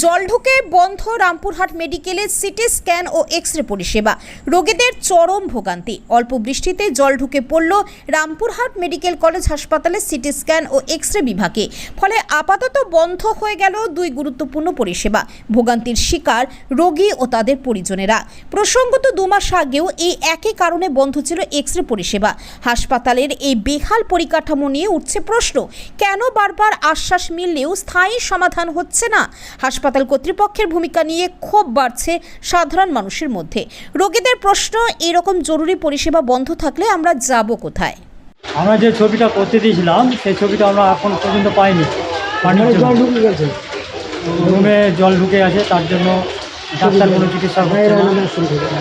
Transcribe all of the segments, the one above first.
জল ঢুকে বন্ধ রামপুরহাট মেডিকেলের সিটি স্ক্যান ও এক্স রে পরিষেবা। রোগীদের চরম ভোগান্তি। অল্প বৃষ্টিতে জল ঢুকে পড়ল রামপুরহাট মেডিকেল কলেজ হাসপাতালের সিটি স্ক্যান ও এক্স রে বিভাগে। ফলে আপাতত বন্ধ হয়ে গেল দুই গুরুত্বপূর্ণ পরিষেবা। ভোগান্তির শিকার রোগী ও তাদের পরিজনেরা। প্রসঙ্গত দু মাস আগেও এই একই কারণে বন্ধ ছিল এক্স রে পরিষেবা। হাসপাতালের এই বেহাল পরিকাঠামো নিয়ে উঠছে প্রশ্ন, কেন বারবার আশ্বাস মিললেও স্থায়ী সমাধান হচ্ছে না? হাসপাতাল কর্তৃপক্ষের ভূমিকা নিয়ে ক্ষোভ বাড়ছে সাধারণ মানুষের মধ্যে। রোগীদের প্রশ্ন এরকম জরুরি পরিষেবা বন্ধ থাকলে আমরা যাব কোথায়? আমরা যে ছবিটা করতে দিয়েছিলাম সেই ছবিটা আমরা এখন পর্যন্ত পাইনি। মানে জল ঢুকে গেছে। রুমে জল ঢুকে আছে তার জন্য ডাক্তার কোনো চিকিৎসা দিলাম।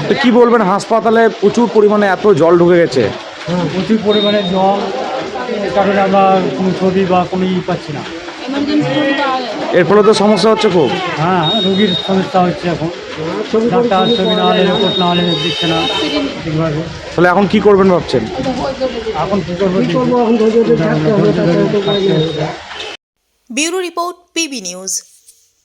তো কি বলবেন হাসপাতালে প্রচুর পরিমাণে এত জল ঢুকে গেছে? হ্যাঁ প্রচুর পরিমাণে জল কারণে আমরা কোনো ছবি বা কোনো ই পাচ্ছি না। এর ফলে তো সমস্যা হচ্ছে খুব। হ্যাঁ রুগীর সমস্যা হচ্ছে এখন। ছবি ডাক্তার ছবি না হলে রিপোর্ট না হলে দিচ্ছে না ঠিকভাবে। তাহলে এখন কি করবেন ভাবছেন? এখন কী করব এখন উপায় নেই। Bureau report PB news.